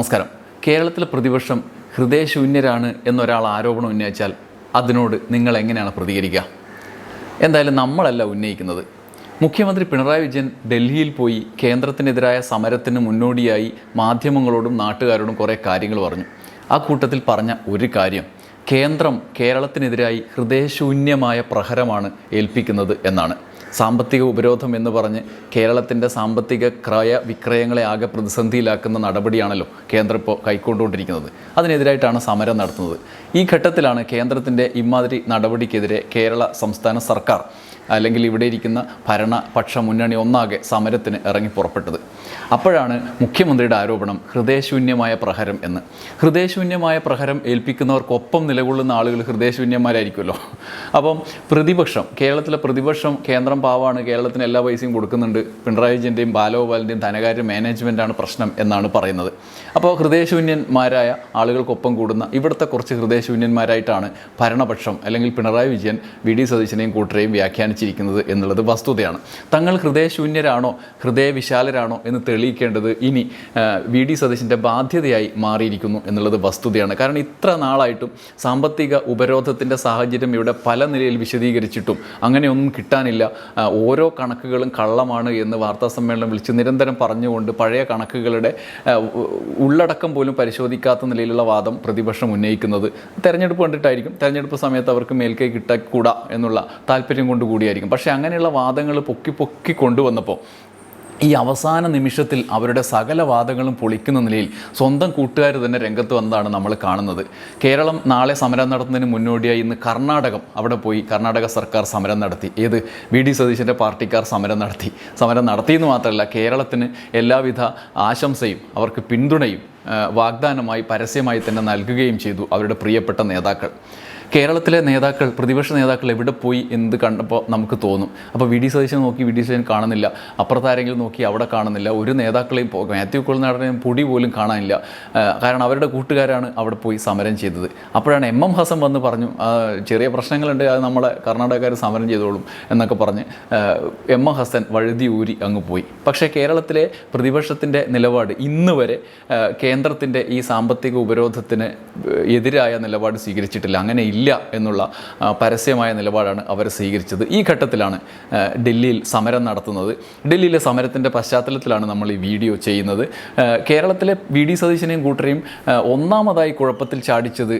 നമസ്കാരം. കേരളത്തിലെ പ്രതിപക്ഷം ഹൃദയശൂന്യരാണ് എന്നൊരാൾ ആരോപണം ഉന്നയിച്ചാൽ അതിനോട് നിങ്ങൾ എങ്ങനെയാണ് പ്രതികരിക്കുക? എന്തായാലും നമ്മളല്ല ഉന്നയിക്കുന്നത്. മുഖ്യമന്ത്രി പിണറായി വിജയൻ ഡൽഹിയിൽ പോയി കേന്ദ്രത്തിനെതിരായ സമരത്തിന് മുന്നോടിയായി മാധ്യമങ്ങളോടും നാട്ടുകാരോടും കുറേ കാര്യങ്ങൾ പറഞ്ഞു. ആ കൂട്ടത്തിൽ പറഞ്ഞ ഒരു കാര്യം കേന്ദ്രം കേരളത്തിനെതിരായി ഹൃദയശൂന്യമായ പ്രഹരമാണ് ഏൽപ്പിക്കുന്നത് എന്നാണ്. സാമ്പത്തിക ഉപരോധം എന്ന് പറഞ്ഞ് കേരളത്തിന്റെ സാമ്പത്തിക ക്രയ വിക്രയങ്ങളെ ആകെ പ്രതിസന്ധിയിലാക്കുന്ന നടപടിയാണല്ലോ കേന്ദ്രം ഇപ്പോൾ കൈക്കൊണ്ടുകൊണ്ടിരിക്കുന്നത്. അതിനെതിരായിട്ടാണ് സമരം നടത്തുന്നത്. ഈ ഘട്ടത്തിലാണ് കേന്ദ്രത്തിന്റെ ഇമാതിരി നടപടിക്കെതിരെ കേരള സംസ്ഥാന സർക്കാർ അല്ലെങ്കിൽ ഇവിടെ ഇരിക്കുന്ന ഭരണപക്ഷ മുന്നണി ഒന്നാകെ സമരത്തിന് ഇറങ്ങി പുറപ്പെട്ടത്. അപ്പോഴാണ് മുഖ്യമന്ത്രിയുടെ ആരോപണം ഹൃദയശൂന്യമായ പ്രഹരം എന്ന്. ഹൃദയശൂന്യമായ പ്രഹരം ഏൽപ്പിക്കുന്നവർക്കൊപ്പം നിലകൊള്ളുന്ന ആളുകൾ ഹൃദയശൂന്യന്മാരായിരിക്കുമല്ലോ. അപ്പം പ്രതിപക്ഷം കേരളത്തിലെ പ്രതിപക്ഷം കേന്ദ്രം പാവാണ് കേരളത്തിന് എല്ലാ പൈസയും കൊടുക്കുന്നുണ്ട്. പിണറായി വിജയന്റെയും ബാലഗോപാലിന്റെയും ധനകാര്യ മാനേജ്മെന്റാണ് പ്രശ്നം എന്നാണ് പറയുന്നത്. അപ്പോൾ ഹൃദയശൂന്യന്മാരായ ആളുകൾക്കൊപ്പം കൂടുന്ന ഇവിടുത്തെ കുറച്ച് ഹൃദയശൂന്യന്മാരായിട്ടാണ് ഭരണപക്ഷം അല്ലെങ്കിൽ പിണറായി വിജയൻ വി ഡി സതീശനെയും കൂട്ടരെയും വ്യാഖ്യാനിച്ചിരിക്കുന്നത് എന്നുള്ളത് വസ്തുതയാണ്. തങ്ങൾ ഹൃദയശൂന്യരാണോ ഹൃദയവിശാലരാണോ എന്ന് തെളിയിക്കേണ്ടത് ഇനി വി ഡി സതീശന്റെ ബാധ്യതയായി മാറിയിരിക്കുന്നു എന്നുള്ളത് വസ്തുതയാണ്. കാരണം ഇത്ര നാളായിട്ടും സാമ്പത്തിക ഉപരോധത്തിന്റെ സാഹചര്യം ഇവിടെ പല നിലയിൽ വിശദീകരിച്ചിട്ടും അങ്ങനെയൊന്നും കിട്ടാനില്ല. ഓരോ കണക്കുകളും കള്ളമാണ് എന്ന് വാർത്താ സമ്മേളനം വിളിച്ച് നിരന്തരം പറഞ്ഞുകൊണ്ട് പഴയ കണക്കുകളുടെ ഉള്ളടക്കം പോലും പരിശോധിക്കാത്ത നിലയിലുള്ള വാദം പ്രതിപക്ഷം ഉന്നയിക്കുന്നത് തെരഞ്ഞെടുപ്പ് കണ്ടിട്ടായിരിക്കും. തെരഞ്ഞെടുപ്പ് സമയത്ത് അവർക്ക് മേൽക്കൈ കിട്ടക്കൂടാ എന്നുള്ള താല്പര്യം കൊണ്ടുകൂടിയായിരിക്കും പക്ഷേ അങ്ങനെയുള്ള വാദങ്ങൾ പൊക്കി പൊക്കി കൊണ്ടുവന്നപ്പോൾ ഈ അവസാന നിമിഷത്തിൽ അവരുടെ സകല വാദങ്ങളും പൊളിക്കുന്ന നിലയിൽ സ്വന്തം കൂട്ടുകാർ തന്നെ രംഗത്ത് വന്നതാണ് നമ്മൾ കാണുന്നത്. കേരളം നാളെ സമരം നടത്തുന്നതിന് മുന്നോടിയായി ഇന്ന് കർണാടകം അവിടെ പോയി കർണാടക സർക്കാർ സമരം നടത്തി. ഏത്? വി. ഡി. സതീശന്റെ പാർട്ടിക്കാർ സമരം നടത്തി. സമരം നടത്തിയെന്ന് മാത്രമല്ല കേരളത്തിന് എല്ലാവിധ ആശംസയും അവർക്ക് പിന്തുണയും വാഗ്ദാനമായി പരസ്യമായി തന്നെ നൽകുകയും ചെയ്തു അവരുടെ പ്രിയപ്പെട്ട നേതാക്കൾ. കേരളത്തിലെ നേതാക്കൾ പ്രതിപക്ഷ നേതാക്കൾ എവിടെ പോയി എന്ത് കണ്ടപ്പോൾ നമുക്ക് തോന്നും. അപ്പോൾ വി ഡി സതീശൻ നോക്കി വി ഡി സതീശൻ കാണുന്നില്ല. അപ്പുറത്താരെങ്കിലും നോക്കി അവിടെ കാണുന്നില്ല. ഒരു നേതാക്കളെയും മാത്യു കുളനാടനെയും പൊടി പോലും കാണാനില്ല. കാരണം അവരുടെ കൂട്ടുകാരാണ് അവിടെ പോയി സമരം ചെയ്തത്. അപ്പോഴാണ് എം എം ഹസൻ വന്ന് പറഞ്ഞു ചെറിയ പ്രശ്നങ്ങളുണ്ട് അത് നമ്മളെ കർണാടകക്കാർ സമരം ചെയ്തോളും എന്നൊക്കെ പറഞ്ഞ് എം എം ഹസൻ വഴുതി ഊരി അങ്ങ് പോയി. പക്ഷേ കേരളത്തിലെ പ്രതിപക്ഷത്തിന്റെ നിലപാട് ഇന്ന് വരെ കേന്ദ്രത്തിന്റെ ഈ സാമ്പത്തിക ഉപരോധത്തിന് എതിരായ നിലപാട് സ്വീകരിച്ചിട്ടില്ല. അങ്ങനെ ഇല്ല എന്നുള്ള പരസ്യമായ നിലപാടാണ് അവർ സ്വീകരിച്ചത്. ഈ ഘട്ടത്തിലാണ് ഡൽഹിയിൽ സമരം നടത്തുന്നത്. ഡൽഹിയിലെ സമരത്തിന്റെ പശ്ചാത്തലത്തിലാണ് നമ്മൾ ഈ വീഡിയോ ചെയ്യുന്നത്. കേരളത്തിലെ വി ഡി സതീശനെയും കൂട്ടരെയും ഒന്നാമതായി കുഴപ്പത്തിൽ ചാടിച്ചത്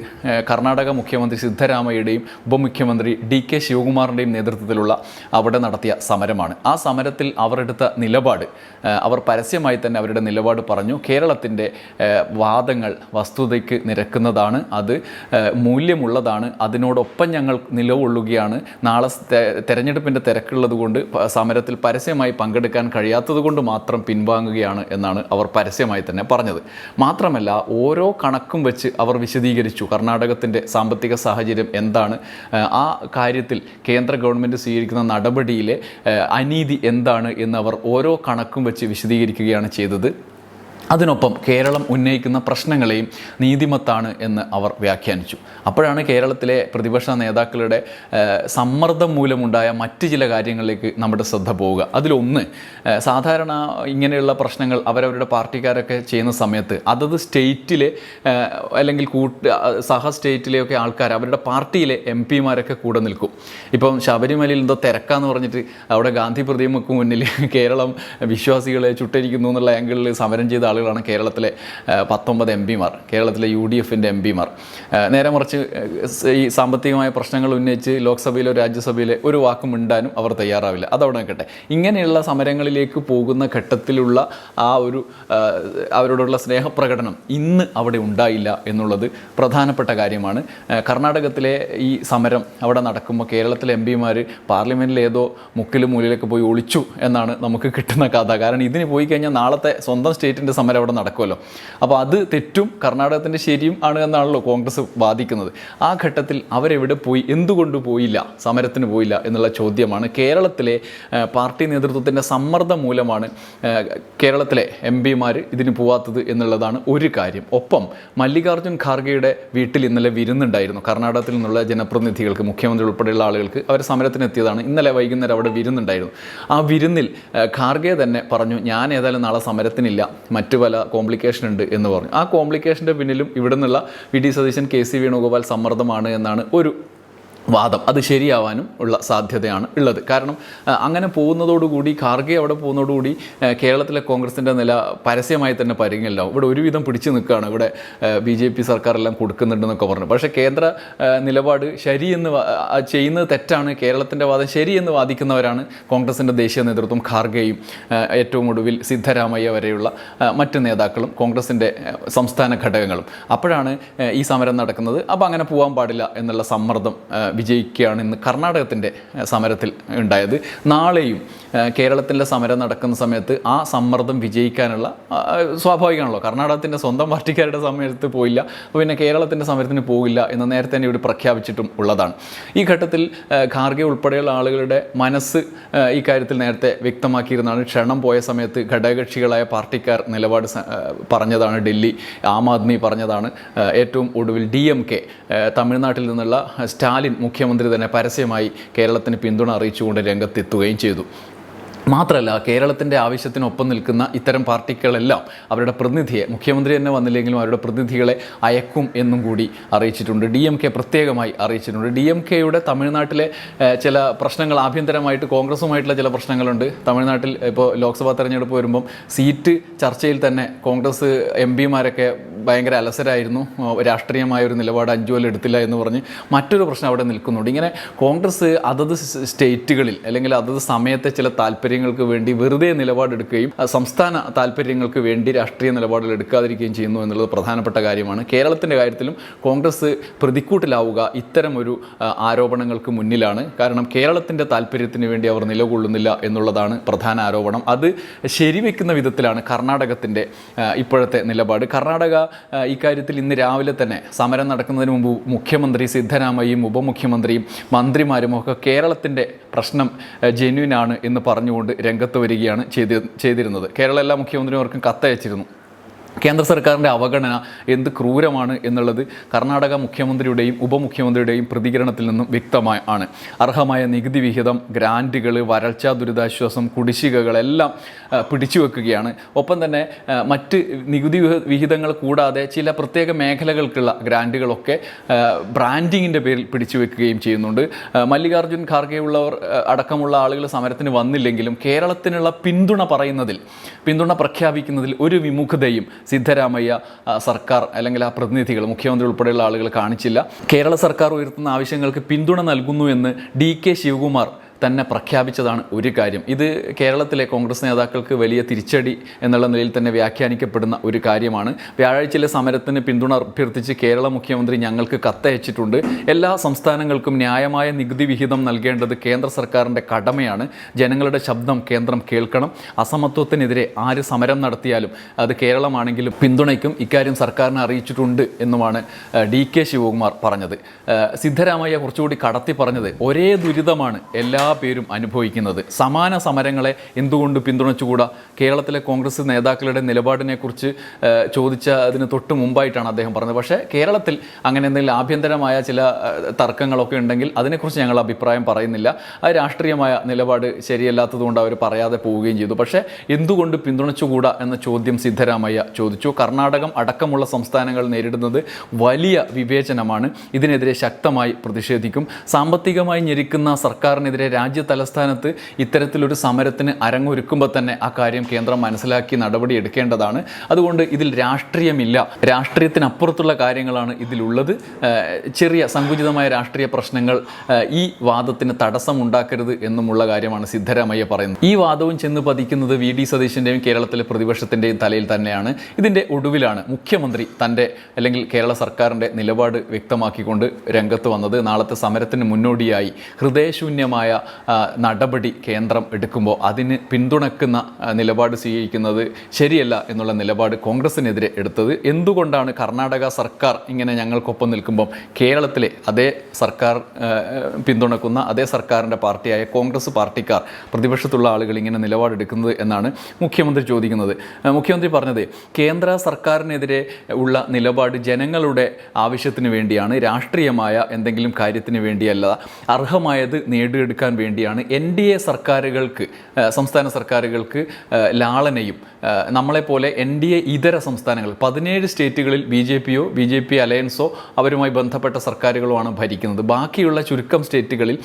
കർണാടക മുഖ്യമന്ത്രി സിദ്ധരാമയ്യയുടെയും ഉപമുഖ്യമന്ത്രി ഡി കെ ശിവകുമാറിന്റെയും നേതൃത്വത്തിലുള്ള അവിടെ നടത്തിയ സമരമാണ്. ആ സമരത്തിൽ അവരെടുത്ത നിലപാട് അവർ പരസ്യമായി തന്നെ അവരുടെ നിലപാട് പറഞ്ഞു. കേരളത്തിന്റെ വാദങ്ങൾ വസ്തുതയ്ക്ക് നിരക്കുന്നതാണ് അത് മൂല്യമുള്ളതാണ് അതിനോടൊപ്പം ഞങ്ങൾ നിലകൊള്ളുകയാണ്. നാളെ തെരഞ്ഞെടുപ്പിന്റെ തിരക്കുള്ളത് കൊണ്ട് സമരത്തിൽ പരസ്യമായി പങ്കെടുക്കാൻ കഴിയാത്തതുകൊണ്ട് മാത്രം പിൻവാങ്ങുകയാണ് എന്നാണ് അവർ പരസ്യമായി തന്നെ പറഞ്ഞത്. മാത്രമല്ല ഓരോ കണക്കും വെച്ച് അവർ വിശദീകരിച്ചു കർണാടകത്തിന്റെ സാമ്പത്തിക സാഹചര്യം എന്താണ്. ആ, കാര്യത്തിൽ കേന്ദ്ര ഗവൺമെന്റ് സ്വീകരിക്കുന്ന നടപടിയിലെ അനീതി എന്താണ് എന്ന് അവർ ഓരോ കണക്കും വെച്ച് വിശദീകരിക്കുകയാണ് ചെയ്തത്. അതിനൊപ്പം കേരളം ഉന്നയിക്കുന്ന പ്രശ്നങ്ങളെയും നീതിമത്താണ് എന്ന് അവർ വ്യാഖ്യാനിച്ചു. അപ്പോഴാണ് കേരളത്തിലെ പ്രതിപക്ഷ നേതാക്കളുടെ സമ്മർദ്ദം മൂലമുണ്ടായ മറ്റ് ചില കാര്യങ്ങളിലേക്ക് നമ്മുടെ ശ്രദ്ധ പോവുക. അതിലൊന്ന് സാധാരണ ഇങ്ങനെയുള്ള പ്രശ്നങ്ങൾ അവരവരുടെ പാർട്ടിക്കാരൊക്കെ ചെയ്യുന്ന സമയത്ത് അതത് സ്റ്റേറ്റിലെ അല്ലെങ്കിൽ കൂട്ട് സഹ സ്റ്റേറ്റിലെയൊക്കെ ആൾക്കാർ അവരുടെ പാർട്ടിയിലെ എം പിമാരൊക്കെ കൂടെ നിൽക്കും. ഇപ്പം ശബരിമലയിൽ എന്തോ തിരക്കാന്ന് പറഞ്ഞിട്ട് അവിടെ ഗാന്ധി പ്രതിമക്ക് മുന്നിൽ കേരളം വിശ്വാസികളെ ചുട്ടരിക്കുന്നു എന്നുള്ള ആംഗിളിൽ സമരം ചെയ്ത ആളുകളാണ് കേരളത്തിലെ പത്തൊമ്പത് എം പിമാർ കേരളത്തിലെ യു ഡി എഫിന്റെ എം പിമാർ. നേരെ മറിച്ച് ഈ സാമ്പത്തികമായ പ്രശ്നങ്ങൾ ഉന്നയിച്ച് ലോക്സഭയിലോ രാജ്യസഭയിലെ ഒരു വാക്കും മിണ്ടാനും അവർ തയ്യാറാവില്ല. അതവിടെ നിൽക്കട്ടെ. ഇങ്ങനെയുള്ള സമരങ്ങളിലേക്ക് പോകുന്ന ഘട്ടത്തിലുള്ള ആ ഒരു അവരോടുള്ള സ്നേഹപ്രകടനം ഇന്ന് അവിടെ ഉണ്ടായില്ല എന്നുള്ളത് പ്രധാനപ്പെട്ട കാര്യമാണ്. കർണാടകത്തിലെ ഈ സമരം അവിടെ നടക്കുമ്പോൾ കേരളത്തിലെ എം പിമാർ പാർലമെന്റിൽ ഏതോ മുക്കിലും മൂലയിലൊക്കെ പോയി ഒളിച്ചു എന്നാണ് നമുക്ക് കിട്ടുന്ന കഥ. കാരണം ഇതിന് പോയി കഴിഞ്ഞാൽ നാളത്തെ സ്വന്തം സ്റ്റേറ്റിന്റെ സമരം അവിടെ നടക്കുമല്ലോ. അപ്പോൾ അത് തെറ്റും കർണാടകത്തിന്റെ ശരിയും ആണ് എന്നാണല്ലോ കോൺഗ്രസ് വാദിക്കുന്നത്. ആ ഘട്ടത്തിൽ അവരെവിടെ പോയി? എന്തുകൊണ്ട് പോയില്ല? സമരത്തിന് പോയില്ല എന്നുള്ള ചോദ്യമാണ്. കേരളത്തിലെ പാർട്ടി നേതൃത്വത്തിന്റെ സമ്മർദ്ദം മൂലമാണ് കേരളത്തിലെ എം പിമാർ ഇതിന് പോവാത്തത് എന്നുള്ളതാണ് ഒരു കാര്യം. ഒപ്പം മല്ലികാർജുൻ ഖാർഗെയുടെ വീട്ടിൽ ഇന്നലെ വിരുന്നുണ്ടായിരുന്നു. കർണാടകത്തിൽ നിന്നുള്ള ജനപ്രതിനിധികൾക്ക് മുഖ്യമന്ത്രി ഉൾപ്പെടെയുള്ള ആളുകൾക്ക് അവർ സമരത്തിന് എത്തിയതാണ്. ഇന്നലെ വൈകുന്നേരം അവിടെ വിരുന്നുണ്ടായിരുന്നു. ആ വിരുന്നിൽ ഖാർഗെ തന്നെ പറഞ്ഞു ഞാൻ ഏതായാലും നാളെ സമരത്തിനില്ല. മറ്റ് പല കോംപ്ലിക്കേഷൻ ഉണ്ട് എന്ന് പറഞ്ഞു. ആ കോംപ്ലിക്കേഷന്റെ പിന്നിലും ഇവിടെ നിന്നുള്ള V D Satheesan K C Venugopal സമ്മർദ്ദമാണ് എന്നാണ് ഒരു വാദം. അത് ശരിയാവാനും ഉള്ള സാധ്യതയാണ് ഉള്ളത്. കാരണം അങ്ങനെ പോകുന്നതോടുകൂടി ഖാർഗെ അവിടെ പോകുന്നതോടുകൂടി കേരളത്തിലെ കോൺഗ്രസിന്റെ നില പരസ്യമായി തന്നെ പരിഗണില്ലാവും. ഇവിടെ ഒരുവിധം പിടിച്ചു നിൽക്കുകയാണ്. ഇവിടെ ബി ജെ പി സർക്കാരെല്ലാം കൊടുക്കുന്നുണ്ടെന്നൊക്കെ പറഞ്ഞു. പക്ഷേ കേന്ദ്ര നിലപാട് ശരിയെന്ന് ചെയ്യുന്നത് തെറ്റാണ്. കേരളത്തിന്റെ വാദം ശരിയെന്ന് വാദിക്കുന്നവരാണ് കോൺഗ്രസിന്റെ ദേശീയ നേതൃത്വം ഖാർഗെയും ഏറ്റവും ഒടുവിൽ സിദ്ധരാമയ്യ വരെയുള്ള മറ്റ് നേതാക്കളും കോൺഗ്രസിന്റെ സംസ്ഥാന ഘടകങ്ങളും. അപ്പോഴാണ് ഈ സമരം നടക്കുന്നത്. അപ്പോൾ അങ്ങനെ പോകാൻ പാടില്ല എന്നുള്ള സമ്മർദ്ദം വിജയിക്കുകയാണ് ഇന്ന് കർണാടകത്തിന്റെ സമരത്തിൽ ഉണ്ടായത്. നാളെയും കേരളത്തിന്റെ സമരം നടക്കുന്ന സമയത്ത് ആ സമ്മർദ്ദം വിജയിക്കാനുള്ള സ്വാഭാവികമാണല്ലോ. കർണാടകത്തിന്റെ സ്വന്തം പാർട്ടിക്കാരുടെ സമയത്ത് പോയില്ല പിന്നെ കേരളത്തിന്റെ സമരത്തിന് പോകില്ല എന്ന് നേരത്തെ തന്നെ ഇവിടെ പ്രഖ്യാപിച്ചിട്ടും ഉള്ളതാണ്. ഈ ഘട്ടത്തിൽ ഖാർഗെ ഉൾപ്പെടെയുള്ള ആളുകളുടെ മനസ്സ് ഇക്കാര്യത്തിൽ നേരത്തെ വ്യക്തമാക്കിയിരുന്നതാണ്. ക്ഷണം പോയ സമയത്ത് ഘടകകക്ഷികളായ പാർട്ടിക്കാർ നിലപാട് പറഞ്ഞതാണ്. ഡൽഹി ആം ആദ്മി പറഞ്ഞതാണ്. ഏറ്റവും ഒടുവിൽ ഡി എം കെ തമിഴ്നാട്ടിൽ നിന്നുള്ള സ്റ്റാലിൻ മുഖ്യമന്ത്രി തന്നെ പരസ്യമായി കേരളത്തിന് പിന്തുണ അറിയിച്ചുകൊണ്ട് രംഗത്തെത്തുകയും ചെയ്തു. മാത്രമല്ല കേരളത്തിന്റെ ആവശ്യത്തിനൊപ്പം നിൽക്കുന്ന ഇത്തരം പാർട്ടികളെല്ലാം അവരുടെ പ്രതിനിധിയെ മുഖ്യമന്ത്രി തന്നെ വന്നില്ലെങ്കിലും അവരുടെ പ്രതിനിധികളെ അയക്കും എന്നും കൂടി അറിയിച്ചിട്ടുണ്ട്. ഡി എം കെ പ്രത്യേകമായി അറിയിച്ചിട്ടുണ്ട്. ഡി എം കെയുടെ തമിഴ്നാട്ടിലെ ചില പ്രശ്നങ്ങൾ ആഭ്യന്തരമായിട്ട് കോൺഗ്രസുമായിട്ടുള്ള ചില പ്രശ്നങ്ങളുണ്ട്. തമിഴ്നാട്ടിൽ ഇപ്പോൾ ലോക്സഭാ തെരഞ്ഞെടുപ്പ് വരുമ്പം സീറ്റ് ചർച്ചയിൽ തന്നെ കോൺഗ്രസ് എം പിമാരൊക്കെ ഭയങ്കര അലസരായിരുന്നു. രാഷ്ട്രീയമായ ഒരു നിലപാട് അഞ്ചു കൊല്ലം എടുത്തില്ല എന്ന് പറഞ്ഞ് മറ്റൊരു പ്രശ്നം അവിടെ നിൽക്കുന്നുണ്ട്. ഇങ്ങനെ കോൺഗ്രസ് അതത് സ്റ്റേറ്റുകളിൽ അല്ലെങ്കിൽ അതത് സമയത്തെ ചില താല്പര്യങ്ങൾക്ക് വേണ്ടി വെറുതെ നിലപാടെടുക്കുകയും സംസ്ഥാന താല്പര്യങ്ങൾക്ക് വേണ്ടി രാഷ്ട്രീയ നിലപാടുകൾ എടുക്കാതിരിക്കുകയും ചെയ്യുന്നു എന്നുള്ളത് പ്രധാനപ്പെട്ട കാര്യമാണ്. കേരളത്തിന്റെ കാര്യത്തിലും കോൺഗ്രസ് പ്രതിക്കൂട്ടിലാവുക ഇത്തരം ഒരു ആരോപണങ്ങൾക്ക് മുന്നിലാണ്. കാരണം കേരളത്തിന്റെ താല്പര്യത്തിന് വേണ്ടി അവർ നിലകൊള്ളുന്നില്ല എന്നുള്ളതാണ് പ്രധാന ആരോപണം. അത് ശരിവെക്കുന്ന വിധത്തിലാണ് കർണാടകത്തിന്റെ ഇപ്പോഴത്തെ നിലപാട്. കർണാടക ഇക്കാര്യത്തിൽ ഇന്ന് രാവിലെ തന്നെ സമരം നടക്കുന്നതിന് മുമ്പ് മുഖ്യമന്ത്രി സിദ്ധരാമയ്യയും ഉപമുഖ്യമന്ത്രിയും മന്ത്രിമാരും ഒക്കെ കേരളത്തിന്റെ പ്രശ്നം ജെന്യൂനാണ് എന്ന് പറഞ്ഞുകൊണ്ട് രംഗത്ത് വരികയാണ് ചെയ്തി ചെയ്തിരുന്നത്. കേരള എല്ലാ മുഖ്യമന്ത്രിമാർക്കും കത്തയച്ചിരുന്നു. കേന്ദ്ര സർക്കാരിന്റെ അവഗണന എന്ത് ക്രൂരമാണ് എന്നുള്ളത് കർണാടക മുഖ്യമന്ത്രിയുടെയും ഉപമുഖ്യമന്ത്രിയുടെയും പ്രതികരണത്തിൽ നിന്നും വ്യക്തമായ ആണ്. അർഹമായ നികുതി വിഹിതം ഗ്രാന്റുകൾ വരൾച്ചാ ദുരിതാശ്വാസം കുടിശ്ശികകളെല്ലാം ആ, പിടിച്ചു വെക്കുകയാണ്. ഒപ്പം തന്നെ മറ്റ് നികുതി വിഹിതങ്ങൾ കൂടാതെ ചില പ്രത്യേക മേഖലകൾക്കുള്ള ഗ്രാന്റുകളൊക്കെ ബ്രാൻഡിങ്ങിന്റെ പേരിൽ പിടിച്ചു വെക്കുകയും ചെയ്യുന്നുണ്ട്. മല്ലികാർജുൻ ഖാർഗെ ഉള്ളവർ അടക്കമുള്ള ആളുകൾ സമരത്തിന് വന്നില്ലെങ്കിലും കേരളത്തിനുള്ള പിന്തുണ പറയുന്നതിൽ പിന്തുണ പ്രഖ്യാപിക്കുന്നതിൽ ഒരു വിമുഖതയും സിദ്ധരാമയ്യ സർക്കാർ അല്ലെങ്കിൽ ആ പ്രതിനിധികൾ മുഖ്യമന്ത്രി ഉൾപ്പെടെയുള്ള ആളുകൾ കാണിച്ചില്ല. കേരള സർക്കാർ ഉയർത്തുന്ന ആവശ്യങ്ങൾക്ക് പിന്തുണ നൽകുന്നു എന്ന് ഡി കെ ശിവകുമാർ തന്നെ പ്രഖ്യാപിച്ചതാണ് ഒരു കാര്യം. ഇത് കേരളത്തിലെ കോൺഗ്രസ് നേതാക്കൾക്ക് വലിയ തിരിച്ചടി എന്നുള്ള നിലയിൽ തന്നെ വ്യാഖ്യാനിക്കപ്പെടുന്ന ഒരു കാര്യമാണ്. വ്യാഴാഴ്ചയിലെ സമരത്തിന് പിന്തുണ അഭ്യർത്ഥിച്ച് കേരള മുഖ്യമന്ത്രി ഞങ്ങൾക്ക് കത്തയച്ചിട്ടുണ്ട്. എല്ലാ സംസ്ഥാനങ്ങൾക്കും ന്യായമായ നികുതി വിഹിതം നൽകേണ്ടത് കേന്ദ്ര സർക്കാരിന്റെ കടമയാണ്. ജനങ്ങളുടെ ശബ്ദം കേന്ദ്രം കേൾക്കണം. അസമത്വത്തിനെതിരെ ആര് സമരം നടത്തിയാലും അത് കേരളമാണെങ്കിലും പിന്തുണയ്ക്കും. ഇക്കാര്യം സർക്കാരിനെ അറിയിച്ചിട്ടുണ്ട് എന്നുമാണ് ഡി കെ ശിവകുമാർ പറഞ്ഞത്. സിദ്ധരാമയ്യ കുറച്ചുകൂടി കടത്തി പറഞ്ഞത് ഒരേ ദുരിതമാണ് എല്ലാ പേരും അനുഭവിക്കുന്നത്. സമാന സമരങ്ങളെ എന്തുകൊണ്ട് പിന്തുണച്ചുകൂടാ? കേരളത്തിലെ കോൺഗ്രസ് നേതാക്കളുടെ നിലപാടിനെക്കുറിച്ച് ചോദിച്ച അതിന് തൊട്ട് മുമ്പായിട്ടാണ് അദ്ദേഹം പറഞ്ഞത്. പക്ഷേ കേരളത്തിൽ അങ്ങനെ എന്തെങ്കിലും ആഭ്യന്തരമായ ചില തർക്കങ്ങളൊക്കെ ഉണ്ടെങ്കിൽ അതിനെക്കുറിച്ച് ഞങ്ങൾ അഭിപ്രായം പറയുന്നില്ല. ആ രാഷ്ട്രീയമായ നിലപാട് ശരിയല്ലാത്തതുകൊണ്ട് അവർ പറയാതെ പോവുകയും ചെയ്തു. പക്ഷേ എന്തുകൊണ്ട് പിന്തുണച്ചുകൂടാ എന്ന ചോദ്യം സിദ്ധരാമയ്യ ചോദിച്ചു. കർണാടകം അടക്കമുള്ള സംസ്ഥാനങ്ങൾ നേരിടുന്നത് വലിയ വിവേചനമാണ്. ഇതിനെതിരെ ശക്തമായി പ്രതിഷേധിക്കും. സാമ്പത്തികമായി ഞെരുക്കുന്ന സർക്കാരിനെതിരെ രാജ്യ തലസ്ഥാനത്ത് ഇത്തരത്തിലൊരു സമരത്തിന് അരങ്ങൊരുക്കുമ്പോൾ തന്നെ ആ കാര്യം കേന്ദ്രം മനസ്സിലാക്കി നടപടി എടുക്കേണ്ടതാണ്. അതുകൊണ്ട് ഇതിൽ രാഷ്ട്രീയമില്ല. രാഷ്ട്രീയത്തിനപ്പുറത്തുള്ള കാര്യങ്ങളാണ് ഇതിലുള്ളത്. ചെറിയ സങ്കുചിതമായ രാഷ്ട്രീയ പ്രശ്നങ്ങൾ ഈ വാദത്തിന് തടസ്സമുണ്ടാക്കരുത് എന്നുമുള്ള കാര്യമാണ് സിദ്ധരാമയ്യ പറയുന്നത്. ഈ വാദവും ചെന്ന് പതിക്കുന്നത് വി. ഡി. സതീശന്റെയും കേരളത്തിലെ പ്രതിപക്ഷത്തിന്റെയും തലയിൽ തന്നെയാണ്. ഇതിന്റെ ഒടുവിലാണ് മുഖ്യമന്ത്രി തന്റെ അല്ലെങ്കിൽ കേരള സർക്കാരിന്റെ നിലപാട് വ്യക്തമാക്കിക്കൊണ്ട് രംഗത്ത് വന്നത്. നാളത്തെ സമരത്തിന് മുന്നോടിയായി. ഹൃദയശൂന്യമായ നടപടി കേന്ദ്രം എടുക്കുമ്പോൾ അതിന് പിന്തുണക്കുന്ന നിലപാട് സ്വീകരിക്കുന്നത് ശരിയല്ല എന്നുള്ള നിലപാട് കോൺഗ്രസിനെതിരെ എടുത്തത്. എന്തുകൊണ്ടാണ് കർണാടക സർക്കാർ ഇങ്ങനെ ഞങ്ങൾക്കൊപ്പം നിൽക്കുമ്പോൾ കേരളത്തിലെ അതേ സർക്കാർ പിന്തുണക്കുന്ന അതേ സർക്കാരിന്റെ പാർട്ടിയായ കോൺഗ്രസ് പാർട്ടിക്കാർ പ്രതിപക്ഷത്തുള്ള ആളുകൾ ഇങ്ങനെ നിലപാടെടുക്കുന്നത് എന്നാണ് മുഖ്യമന്ത്രി ചോദിക്കുന്നത്. മുഖ്യമന്ത്രി പറഞ്ഞത് കേന്ദ്ര സർക്കാരിനെതിരെ ഉള്ള നിലപാട് ജനങ്ങളുടെ ആവശ്യത്തിന് വേണ്ടിയാണ് രാഷ്ട്രീയമായ എന്തെങ്കിലും കാര്യത്തിന് വേണ്ടിയല്ല അർഹമായത് നേടിയെടുക്കാൻ വേണ്ടിയാണ് എൻ ഡി എ സർക്കാരുകൾക്ക് സംസ്ഥാന സർക്കാരുകൾക്ക് ലാളനയും നമ്മളെപ്പോലെ എൻ ഡി എ ഇതര സംസ്ഥാനങ്ങൾ പതിനേഴ് സ്റ്റേറ്റുകളിൽ ബി ജെ പിയോ ബി ജെ പി അലയൻസോ അവരുമായി ബന്ധപ്പെട്ട സർക്കാരുകളോ ആണ് ഭരിക്കുന്നത്. ബാക്കിയുള്ള ചുരുക്കം സ്റ്റേറ്റുകളിൽ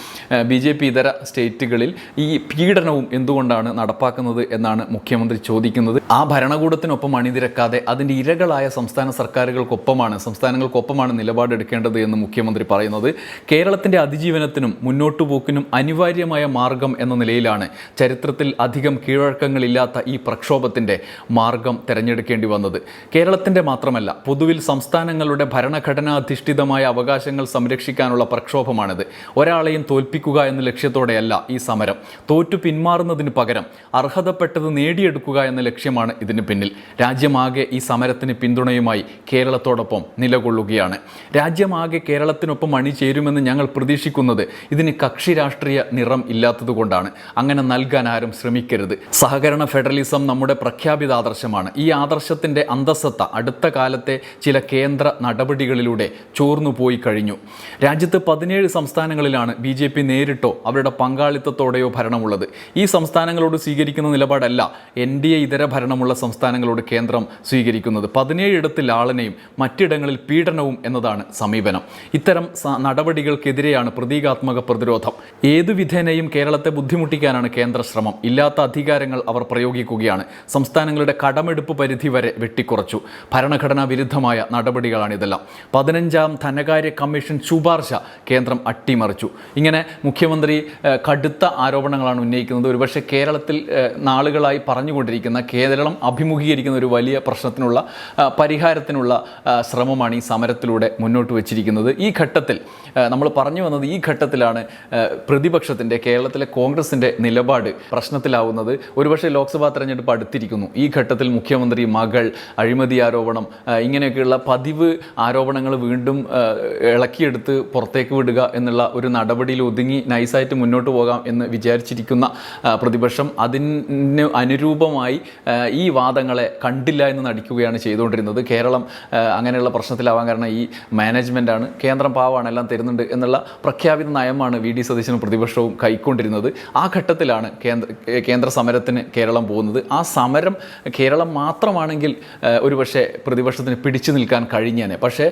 ബി ജെ പി ഇതര സ്റ്റേറ്റുകളിൽ ഈ പീഡനവും എന്തുകൊണ്ടാണ് നടപ്പാക്കുന്നത് എന്നാണ് മുഖ്യമന്ത്രി ചോദിക്കുന്നത്. ആ ഭരണകൂടത്തിനൊപ്പം അണിനിരക്കാതെ അതിന്റെ ഇരകളായ സംസ്ഥാന സർക്കാരുകൾക്കൊപ്പമാണ് സംസ്ഥാനങ്ങൾക്കൊപ്പമാണ് നിലപാടെടുക്കേണ്ടത് എന്ന് മുഖ്യമന്ത്രി പറയുന്നത്. കേരളത്തിന്റെ അതിജീവനത്തിനും മുന്നോട്ടു പോക്കിനും അനിവാര്യമായ മാർഗം എന്ന നിലയിലാണ് ചരിത്രത്തിൽ അധികം കീഴ്വഴക്കങ്ങളില്ലാത്ത ഈ പ്രക്ഷോഭത്തിന്റെ മാർഗം തിരഞ്ഞെടുക്കേണ്ടി വന്നത്. കേരളത്തിന്റെ മാത്രമല്ല പൊതുവിൽ സംസ്ഥാനങ്ങളുടെ ഭരണഘടനാധിഷ്ഠിതമായ അവകാശങ്ങൾ സംരക്ഷിക്കാനുള്ള പ്രക്ഷോഭമാണിത്. ഒരാളെയും തോൽപ്പിക്കുക എന്ന ലക്ഷ്യത്തോടെയല്ല ഈ സമരം. തോറ്റു പിന്മാറുന്നതിന് പകരം അർഹതപ്പെട്ടത് നേടിയെടുക്കുക എന്ന ലക്ഷ്യമാണ് ഇതിന് പിന്നിൽ. രാജ്യമാകെ ഈ സമരത്തിന് പിന്തുണയുമായി കേരളത്തോടൊപ്പം നിലകൊള്ളുകയാണ്. രാജ്യമാകെ കേരളത്തിനൊപ്പം അണിചേരുമെന്ന് ഞങ്ങൾ പ്രതീക്ഷിക്കുന്നത് ഇതിന് കക്ഷി രാഷ്ട്രീയ നിറം ഇല്ലാത്തതുകൊണ്ടാണ് അങ്ങനെ നൽകാൻ ആരും ശ്രമിക്കരുത്. സഹകരണ ഫെഡറലിസം നമ്മുടെ പ്രഖ്യാപിത ആദർശമാണ്. ഈ ആദർശത്തിന്റെ അന്തസ്സത്ത അടുത്ത കാലത്തെ ചില കേന്ദ്ര നടപടികളിലൂടെ ചോർന്നു പോയി കഴിഞ്ഞു. രാജ്യത്ത് പതിനേഴ് സംസ്ഥാനങ്ങളിലാണ് ബി ജെ പി നേരിട്ടോ അവരുടെ പങ്കാളിത്തത്തോടെയോ ഭരണമുള്ളത്. ഈ സംസ്ഥാനങ്ങളോട് സ്വീകരിക്കുന്ന നിലപാടല്ല എൻ ഡി എ ഇതര ഭരണമുള്ള സംസ്ഥാനങ്ങളോട് കേന്ദ്രം സ്വീകരിക്കുന്നത്. പതിനേഴിടത്ത് ലാളനയും മറ്റിടങ്ങളിൽ പീഡനവും എന്നതാണ് സമീപനം. ഇത്തരം നടപടികൾക്കെതിരെയാണ് പ്രതീകാത്മക പ്രതിരോധം. ഏതു വിധേനയും കേരളത്തെ ബുദ്ധിമുട്ടിക്കാനാണ് കേന്ദ്ര ശ്രമം. ഇല്ലാത്ത അധികാരങ്ങൾ അവർ പ്രയോഗിക്കുകയാണ്. സംസ്ഥാനങ്ങളുടെ കടമെടുപ്പ് പരിധി വരെ വെട്ടിക്കുറച്ചു. ഭരണഘടനാ വിരുദ്ധമായ നടപടികളാണിതെല്ലാം. പതിനഞ്ചാം ധനകാര്യ കമ്മീഷൻ ശുപാർശ കേന്ദ്രം അട്ടിമറിച്ചു. ഇങ്ങനെ മുഖ്യമന്ത്രി കടുത്ത ആരോപണങ്ങളാണ് ഉന്നയിക്കുന്നത്. ഒരുപക്ഷെ കേരളത്തിൽ നാളുകളായി പറഞ്ഞുകൊണ്ടിരിക്കുന്ന കേരളം അഭിമുഖീകരിക്കുന്ന ഒരു വലിയ പ്രശ്നത്തിനുള്ള പരിഹാരത്തിനുള്ള ശ്രമമാണ് ഈ സമരത്തിലൂടെ മുന്നോട്ട് വച്ചിരിക്കുന്നത്. ഈ ഘട്ടത്തിൽ നമ്മൾ പറഞ്ഞു വന്നത് ഈ ഘട്ടത്തിലാണ് ആ, പ്രതിപക്ഷത്തിന്റെ കേരളത്തിലെ കോൺഗ്രസിന്റെ നിലപാട് പ്രശ്നത്തിലാവുന്നത്. ഒരുപക്ഷെ ലോക്സഭാ തെരഞ്ഞെടുപ്പ് അടുത്തിരിക്കുന്നു. ഈ ഘട്ടത്തിൽ മുഖ്യമന്ത്രി മകൾ അഴിമതി ആരോപണം ഇങ്ങനെയൊക്കെയുള്ള പതിവ് ആരോപണങ്ങൾ വീണ്ടും ഇളക്കിയെടുത്ത് പുറത്തേക്ക് വിടുക എന്നുള്ള ഒരു നടപടിയിൽ ഒതുങ്ങി നൈസായിട്ട് മുന്നോട്ട് പോകാം എന്ന് വിചാരിച്ചിരിക്കുന്ന പ്രതിപക്ഷം അതിന് അനുരൂപമായി ഈ വാദങ്ങളെ കണ്ടില്ല എന്ന് നടിക്കുകയാണ് ചെയ്തുകൊണ്ടിരുന്നത്. കേരളം അങ്ങനെയുള്ള പ്രശ്നത്തിലാവാൻ കാരണം ഈ മാനേജ്മെന്റാണ് കേന്ദ്രം പാവമാണ് എല്ലാം തരുന്നുണ്ട് എന്നുള്ള പ്രഖ്യാപിത നയമാണ് വി ഡി സതീശനും പ്രതിപക്ഷവും കൈക്കൊണ്ടിരുന്നത് ആ ഘട്ടത്തിലാണ് കേന്ദ്ര കേന്ദ്ര സമരത്തിന് കേരളം പോകുന്നത്. ആ സമരം കേരളം മാത്രമാണെങ്കിൽ ഒരുപക്ഷെ പ്രതിപക്ഷത്തിന് പിടിച്ചു നിൽക്കാൻ കഴിഞ്ഞേനെ. പക്ഷേ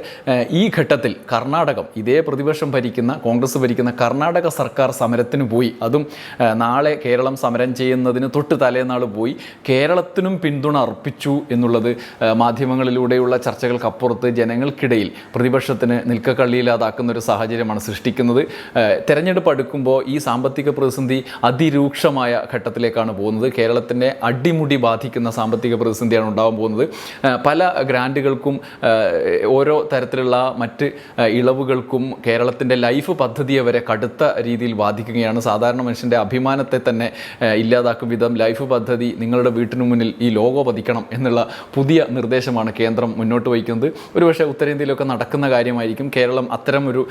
ഈ ഘട്ടത്തിൽ കർണാടകം ഇതേ പ്രതിപക്ഷം ഭരിക്കുന്ന കോൺഗ്രസ് ഭരിക്കുന്ന കർണാടക സർക്കാർ സമരത്തിന് പോയി. അതും നാളെ കേരളം സമരം ചെയ്യുന്നതിന് തൊട്ട് തലേനാൾ പോയി. കേരളത്തിനും പിന്തുണ അർപ്പിച്ചു എന്നുള്ളത് മാധ്യമങ്ങളിലൂടെയുള്ള ചർച്ചകൾക്കപ്പുറത്ത് ജനങ്ങൾക്കിടയിൽ പ്രതിപക്ഷത്തിന് നിൽക്കക്കള്ളിയില്ലാതാക്കുന്ന ഒരു സാഹചര്യമാണ് സൃഷ്ടിക്കുന്നത്. തെരഞ്ഞെടുപ്പ് അടുക്കുമ്പോൾ സാമ്പത്തിക പ്രതിസന്ധി അതിരൂക്ഷമായ ഘട്ടത്തിലേക്കാണ് പോകുന്നത്. കേരളത്തിന്റെ അടിമുടി ബാധിക്കുന്ന സാമ്പത്തിക പ്രതിസന്ധിയാണ് ഉണ്ടാകാൻ പോകുന്നത്. പല ഗ്രാൻഡുകൾക്കും ഓരോ തരത്തിലുള്ള മറ്റ് ഇളവുകൾക്കും കേരളത്തിന്റെ ലൈഫ് പദ്ധതിയെ വരെ കടുത്ത രീതിയിൽ ബാധിക്കുകയാണ്. സാധാരണ മനുഷ്യന്റെ അഭിമാനത്തെ തന്നെ ഇല്ലാതാക്കും വിധം ലൈഫ് പദ്ധതി നിങ്ങളുടെ വീട്ടിനു മുന്നിൽ ഈ ലോഗോ പതിക്കണം എന്നുള്ള പുതിയ നിർദ്ദേശമാണ് കേന്ദ്രം മുന്നോട്ട് വയ്ക്കുന്നത്. ഒരുപക്ഷെ ഉത്തരേന്ത്യയിലൊക്കെ നടക്കുന്ന കാര്യമായിരിക്കും കേരളം അത്തരം ഒരു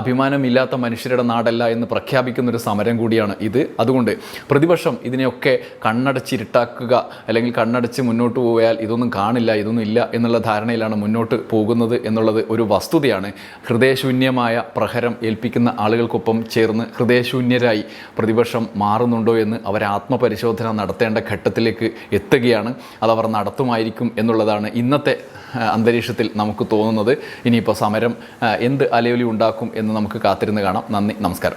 അഭിമാനമില്ലാത്ത മനുഷ്യരുടെ നാടല്ല എന്ന് പ്രഖ്യാപിക്കുന്ന ഒരു സമരം കൂടിയാണ് ഇത്. അതുകൊണ്ട് പ്രതിപക്ഷം ഇതിനെയൊക്കെ കണ്ണടച്ചിരുട്ടാക്കുക അല്ലെങ്കിൽ കണ്ണടച്ച് മുന്നോട്ട് പോയാൽ ഇതൊന്നും കാണില്ല ഇതൊന്നും ഇല്ല എന്നുള്ള ധാരണയിലാണ് മുന്നോട്ട് പോകുന്നത് എന്നുള്ളത് ഒരു വസ്തുതയാണ്. ഹൃദയശൂന്യമായ പ്രഹരം ഏൽപ്പിക്കുന്ന ആളുകൾക്കൊപ്പം ചേർന്ന് ഹൃദയശൂന്യരായി പ്രതിപക്ഷം മാറുന്നുണ്ടോ എന്ന് അവർ ആത്മപരിശോധന നടത്തേണ്ട ഘട്ടത്തിലേക്ക് എത്തുകയാണ്. അതവർ നടത്തുമായിരിക്കും എന്നുള്ളതാണ് ഇന്നത്തെ അന്തരീക്ഷത്തിൽ നമുക്ക് തോന്നുന്നത്. ഇനിയിപ്പോൾ സമരം എന്ത് അലയൊലി ഉണ്ടാക്കും എന്ന് നമുക്ക് കാത്തിരുന്ന് കാണാം. നന്ദി നമസ്കാരം.